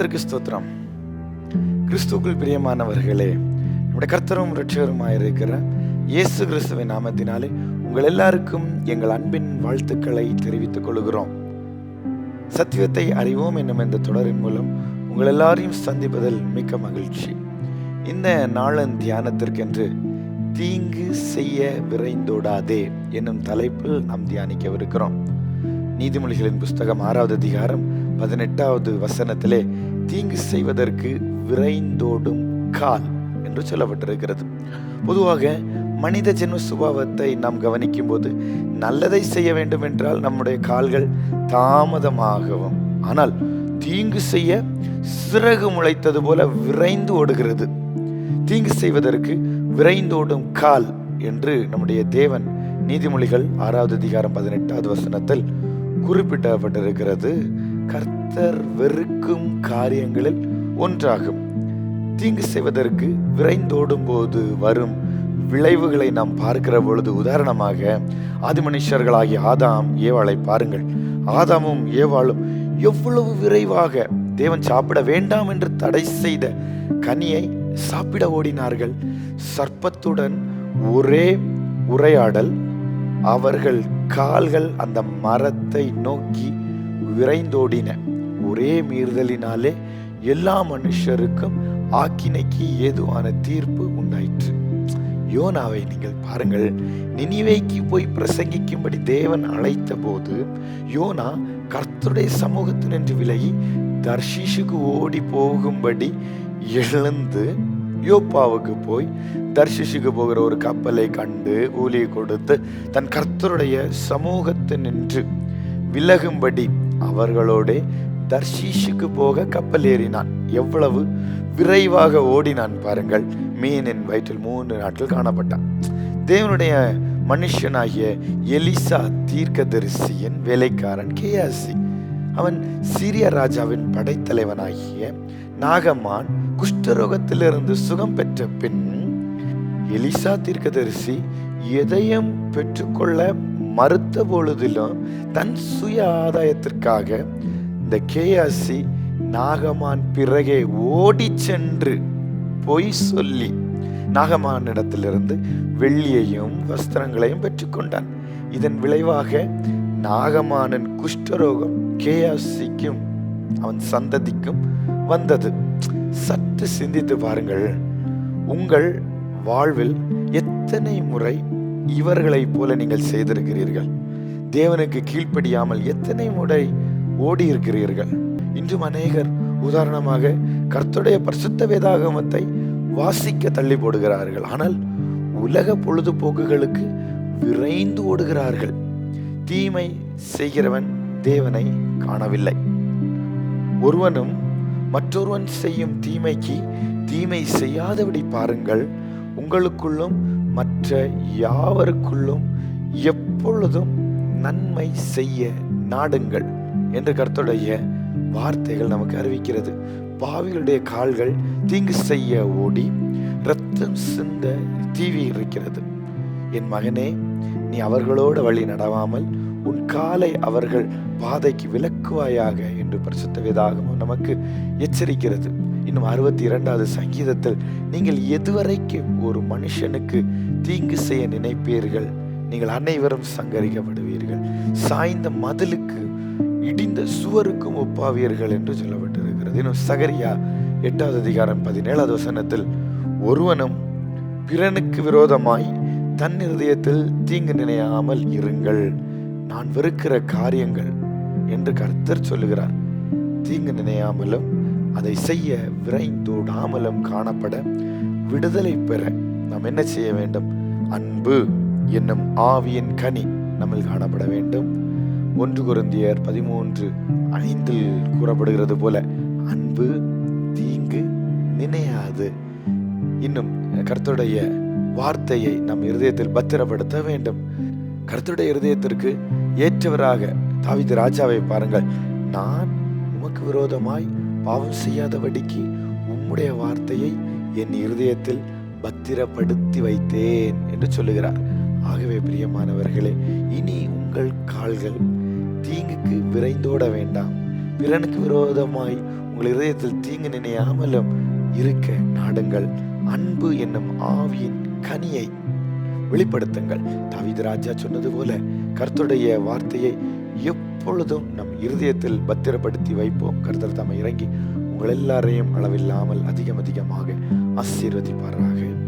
கர்த்தருக்கு ஸ்தோத்திரம். கிறிஸ்துக்குள் பிரியமானவர்களே நம்முடைய கர்த்தரும் இரட்சகருமாயிருக்கிற இயேசு கிறிஸ்துவின் நாமத்தினாலே உங்கள் எல்லாருக்கும் எங்கள் அன்பின் வாழ்த்துக்களை தெரிவித்துக் கொள்கிறோம். சத்தியத்தை அறிவோம் என்னும் இந்த தொடரின் மூலம் உங்கள் எல்லாரையும் சந்திப்பதில் மிக்க மகிழ்ச்சி. இந்த நாளன் தியானத்திற்கென்று தீங்கு செய்ய விரைந்தோடாதே என்னும் தலைப்பில் நாம் தியானிக்கவிருக்கிறோம். நீதிமொழிகளின் புஸ்தகம் ஆறாவது அதிகாரம் பதினெட்டாவது வசனத்திலே தீங்கு செய்வதற்கு விரைந்தோடும் கால் என்று சொல்லப்பட்டிருக்கிறது. பொதுவாக மனித ஜென்ம சுபாவத்தை நாம் கவனிக்கும் போது நல்லதை செய்ய வேண்டும் என்றால் நம்முடைய கால்கள் தாமதமாகவும் ஆனால் தீங்கு செய்ய சிறகு முளைத்தது போல விரைந்து ஓடுகிறது. தீங்கு செய்வதற்கு விரைந்தோடும் கால் என்று நம்முடைய தேவன் நீதிமொழிகள் ஆறாவது அதிகாரம் பதினெட்டாவது வசனத்தில் குறிப்பிடப்பட்டிருக்கிறது கர்த்தர் வெறுக்கும் காரியங்களில் ஒன்றாகும். தீங்கு செய்வதற்கு விரைந்தோடும் போது வரும் விளைவுகளை நாம் பார்க்கிற பொழுது உதாரணமாக ஆதி மனுஷர்களாகிய ஆதாம் ஏவாளை பாருங்கள். ஆதாமும் ஏவாளும் எவ்வளவு விரைவாக தேவன் சாப்பிட வேண்டாம் என்று தடை செய்த கனியை சாப்பிட ஓடினார்கள். சர்ப்பத்துடன் ஒரே உரையாடல் அவர்கள் கால்கள் அந்த மரத்தை நோக்கி விரைந்தோடின. ஒரே மீறுதலினாலே எல்லா மனுஷருக்கும் ஆக்கினைக்கு ஏதுவான தீர்ப்பு உண்டாயிற்று. யோனாவை நீங்கள் பாருங்கள். நினைவைக்கு போய் பிரசங்கிக்கும்படி தேவன் அழைத்த போது யோனா கர்த்தருடைய சமூகத்தினின்று விலகி தர்ஷீஷுக்கு ஓடி போகும்படி எழுந்து யோப்பாவுக்கு போய் தர்ஷிஷுக்கு போகிற ஒரு கப்பலை கண்டு ஊழியை கொடுத்து தன் கர்த்தருடைய சமூகத்தினின்று விலகும்படி அவர்களோடே தர்ஷீஷுக்கு போக கப்பல் ஏறினான். எவ்வளவு விரைவாக ஓடினான் பாருங்கள். மீனின் வயிற்றில் மூன்று நாட்கள் காணப்பட்டான். தேவனுடைய மனுஷனாகிய எலிசா தீர்க்கதரிசியின் வேலைக்காரன் கேஆசி அவன் சீரிய ராஜாவின் படைத்தலைவனாகிய நாகமான் குஷ்டரோகத்திலிருந்து சுகம் பெற்ற பின் எலிசா தீர்க்கதரிசி எதையும் பெற்றுக்கொள்ள மறுத்த பொழுதிலும் தன் சுய ஆதாயத்திற்காக இந்த கேஆசி நாகமான் பிறகே ஓடி சென்று பொய் சொல்லி நாகமானிடத்திலிருந்து வெள்ளியையும் வஸ்திரங்களையும் பெற்றுக்கொண்டான் இதன் விளைவாக நாகமானன் குஷ்டரோகம் கேஆசிக்கும் அவன் சந்ததிக்கும் வந்தது. சற்று சிந்தித்து பாருங்கள் உங்கள் வாழ்வில் எத்தனை முறை இவர்களைப் போல நீங்கள் செய்திருக்கிறீர்கள். தேவனுக்கு கீழ்ப்படியாமல் எத்தனை முறை ஓடி இருக்கிறீர்கள் இன்றும் அநேகர் உதாரணமாக கர்த்தருடைய பரிசுத்த வேதாகமத்தை வாசிக்க தள்ளி போடுகிறார்கள். ஆனால் உலக பொழுதுபோக்குகளுக்கு விரைந்து ஓடுகிறார்கள். தீமை செய்கிறவன் தேவனை காணவில்லை. ஒருவனும் மற்றொருவன் செய்யும் தீமைக்கு தீமை செய்யாதபடி பாருங்கள். உங்களுக்குள்ளும் மற்ற யாவருக்குள்ளும் எப்பொழுதும் நன்மை செய்ய நாடுங்கள் என்று கருத்துடைய வார்த்தைகள் நமக்கு அறிவிக்கிறது. பாவிகளுடைய கால்கள் தீங்கு செய்ய ஓடி ரத்தம் சிந்த தீவி இருக்கிறது. என் மகனே நீ அவர்களோட வழி நடவாமல் உன் காலை அவர்கள் பாதைக்கு விலக்குவாயாக என்று பரிசுத்த வேதாகமும் நமக்கு எச்சரிக்கிறது. இன்னும் அறுபத்தி இரண்டாவது சங்கீதத்தில் நீங்கள் எதுவரைக்கும் ஒரு மனுஷனுக்கு தீங்கு செய்ய நினைப்பீர்கள்? நீங்கள் அனைவரும் சங்கரிக்கப்படுவீர்கள். சாய்ந்த மதிலுக்கு இடிந்த சுவருக்கும் ஒப்பாவீர்கள் என்று சொல்லப்பட்டிருக்கிறது. இன்னும் சகரியா எட்டாவது அதிகாரம் பதினேழாவது வசனத்தில் ஒருவனும் பிறனுக்கு விரோதமாய் தன் இருதயத்தில் தீங்கு நினையாமல் இருங்கள். நான் வெறுக்கிற காரியங்கள் என்று கர்த்தர் சொல்லுகிறார். தீங்கு நினையாமலும் அதை செய்ய விரைந்தோடாமலும் காணப்பட விடுதலை பெற நாம் என்ன செய்ய வேண்டும்? அன்பு என்னும் ஆவியின் கனி நம்மில் காணப்பட வேண்டும். ஒன்று குருந்தியர் பதிமூன்று ஐந்தில் கூறப்படுகிறது போல அன்பு தீங்கு நினையாது. இன்னும் கருத்துடைய வார்த்தையை நம் இருதயத்தில் பத்திரப்படுத்த வேண்டும். கருத்துடைய இருதயத்திற்கு ஏற்றவராக தாவித ராஜாவை பாருங்கள். நான் உமக்கு விரோதமாய் பாவம் செய்யாதபடிக்கு உம்முடைய வார்த்தையை என் இருதயத்தில் பத்திரப்படுத்தி வைத்தேன் என்று சொல்லுகிறார். ஆகவே பிரியமானவர்களே இனி உங்கள் கால்கள் தீங்குக்கு விரைந்தோட வேண்டாம். பிறனுக்கு விரோதமாய் உங்கள் இதயத்தில் தீங்கு நினையாமலும் இருக்க நாடுங்கள். அன்பு என்னும் ஆவியின் கனியை வெளிப்படுத்துங்கள். தவித ராஜா சொன்னது போல கர்த்தருடைய வார்த்தையை எப்பொழுதும் நம் இருதயத்தில் பத்திரப்படுத்தி வைப்போம். கருத்தர் தம்மை இறங்கி உங்கள் எல்லாரையும் அளவில்லாமல் அதிகம் அதிகமாக ஆசீர்வதிப்பாராக.